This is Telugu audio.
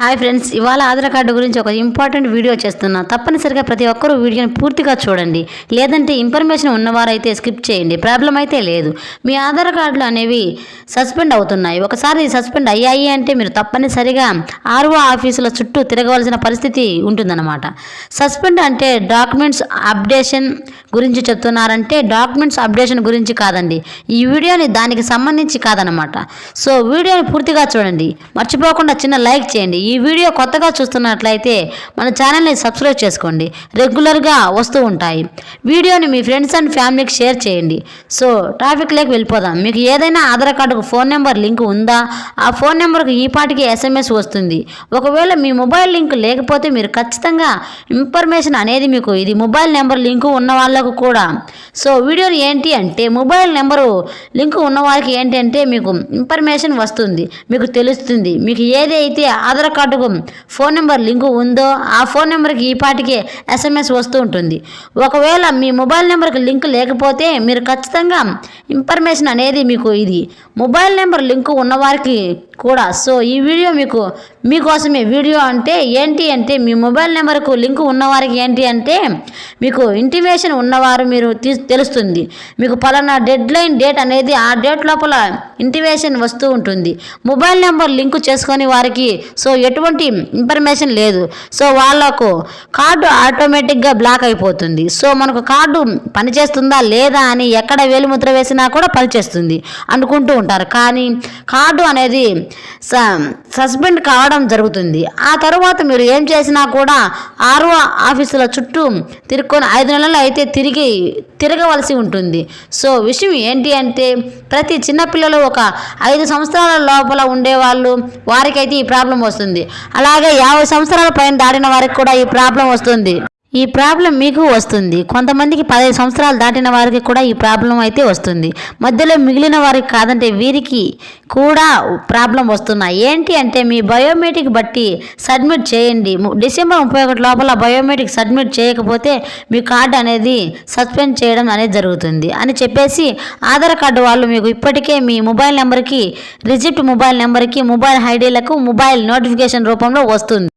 హాయ్ ఫ్రెండ్స్ ఇవాళ ఆధార్ కార్డు గురించి ఒక ఇంపార్టెంట్ వీడియో చేస్తున్నా. తప్పనిసరిగా ప్రతి ఒక్కరూ వీడియోని పూర్తిగా చూడండి. లేదంటే ఇన్ఫర్మేషన్ ఉన్నవారైతే స్కిప్ చేయండి. ప్రాబ్లం అయితే లేదు. మీ ఆధార్ కార్డులు అనేవి సస్పెండ్ అవుతున్నాయి. ఒకసారి సస్పెండ్ అయ్యాయి అంటే మీరు తప్పనిసరిగా ఆర్ఓ ఆఫీసుల చుట్టూ తిరగవలసిన పరిస్థితి ఉంటుందన్నమాట. సస్పెండ్ అంటే డాక్యుమెంట్స్ అప్డేషన్ గురించి చెప్తున్నారంటే డాక్యుమెంట్స్ అప్డేషన్ గురించి కాదండి. ఈ వీడియోని దానికి సంబంధించి కాదనమాట సో వీడియోని పూర్తిగా చూడండి. మర్చిపోకుండా చిన్న లైక్ చేయండి. ఈ వీడియో కొత్తగా చూస్తున్నట్లయితే మన ఛానల్ని సబ్స్క్రైబ్ చేసుకోండి. రెగ్యులర్గా వస్తూ ఉంటాయి. వీడియోని మీ ఫ్రెండ్స్ అండ్ ఫ్యామిలీకి షేర్ చేయండి. సో ట్రాఫిక్లోకి లేక వెళ్ళిపోదాం. మీకు ఏదైనా ఆధార్ కార్డుకు ఫోన్ నెంబర్ లింక్ ఉందా? ఆ ఫోన్ నెంబర్కి ఈ పాటికి ఎస్ఎంఎస్ వస్తుంది. ఒకవేళ మీ మొబైల్ లింక్ లేకపోతే మీరు ఖచ్చితంగా ఇన్ఫర్మేషన్ అనేది మీకు ఇది మొబైల్ నెంబర్ లింకు ఉన్న వాళ్ళకు కూడా. సో వీడియోని ఏంటి అంటే మొబైల్ నెంబరు లింకు ఉన్న ఏంటంటే మీకు ఇన్ఫర్మేషన్ వస్తుంది. మీకు తెలుస్తుంది. మీకు ఏదైతే ఆధార్ కార్డుకు ఫోన్ నెంబర్ లింకు ఉందో ఆ ఫోన్ నెంబర్కి ఈ పాటికే ఎస్ఎంఎస్ వస్తూ ఉంటుంది. ఒకవేళ మీ మొబైల్ నెంబర్కి లింక్ లేకపోతే మీరు ఖచ్చితంగా ఇన్ఫర్మేషన్ అనేది మీకు ఇది. మొబైల్ నెంబర్ లింకు ఉన్నవారికి కూడా. సో ఈ వీడియో మీకు మీకోసమే వీడియో అంటే ఏంటి అంటే మీ మొబైల్ నెంబర్కు లింక్ ఉన్నవారికి ఏంటి అంటే మీకు ఇంటిమేషన్ ఉన్నవారు మీరు తీ తెలుస్తుంది. మీకు పలానా డెడ్ లైన్ డేట్ అనేది ఆ డేట్ లోపల ఇంటిమేషన్ వస్తూ ఉంటుంది. మొబైల్ నెంబర్ లింక్ చేసుకొని వారికి సో ఎటువంటి ఇన్ఫర్మేషన్ లేదు. సో వాళ్ళకు కార్డు ఆటోమేటిక్గా బ్లాక్ అయిపోతుంది. సో మనకు కార్డు పనిచేస్తుందా లేదా అని ఎక్కడ వేలిముద్ర వేసినా కూడా పనిచేస్తుంది అనుకుంటూ ఉంటారు. కానీ కార్డు అనేది సస్పెండ్ కావడం జరుగుతుంది. ఆ తర్వాత మీరు ఏం చేసినా కూడా ఆర్ఓ ఆఫీసుల చుట్టూ తిరుక్కొని ఐదు నెలలు అయితే తిరిగి తిరగవలసి ఉంటుంది. సో విషయం ఏంటి అంటే ప్రతి చిన్నపిల్లలు ఒక ఐదు సంవత్సరాల లోపల ఉండేవాళ్ళు వారికైతే ఈ ప్రాబ్లం వస్తుంది. అలాగే యాభై సంవత్సరాల పైన దాటిన వారికి కూడా ఈ ప్రాబ్లం వస్తుంది. ఈ ప్రాబ్లం మీకు వస్తుంది. కొంతమందికి పదహైదు సంవత్సరాలు దాటిన వారికి కూడా ఈ ప్రాబ్లం అయితే వస్తుంది. మధ్యలో మిగిలిన వారికి కాదంటే వీరికి కూడా ప్రాబ్లం వస్తున్నాయి. ఏంటి అంటే మీ బయోమెట్రిక్ బట్టి సబ్మిట్ చేయండి. డిసెంబర్ ముప్పై ఒకటి లోపల బయోమెట్రిక్ సబ్మిట్ చేయకపోతే మీ కార్డు అనేది సస్పెండ్ చేయడం అనేది జరుగుతుంది అని చెప్పేసి ఆధార్ కార్డు వాళ్ళు మీకు ఇప్పటికే మీ మొబైల్ నెంబర్కి రిజిప్ట్ మొబైల్ నెంబర్కి మొబైల్ ఐడీలకు మొబైల్ నోటిఫికేషన్ రూపంలో వస్తుంది.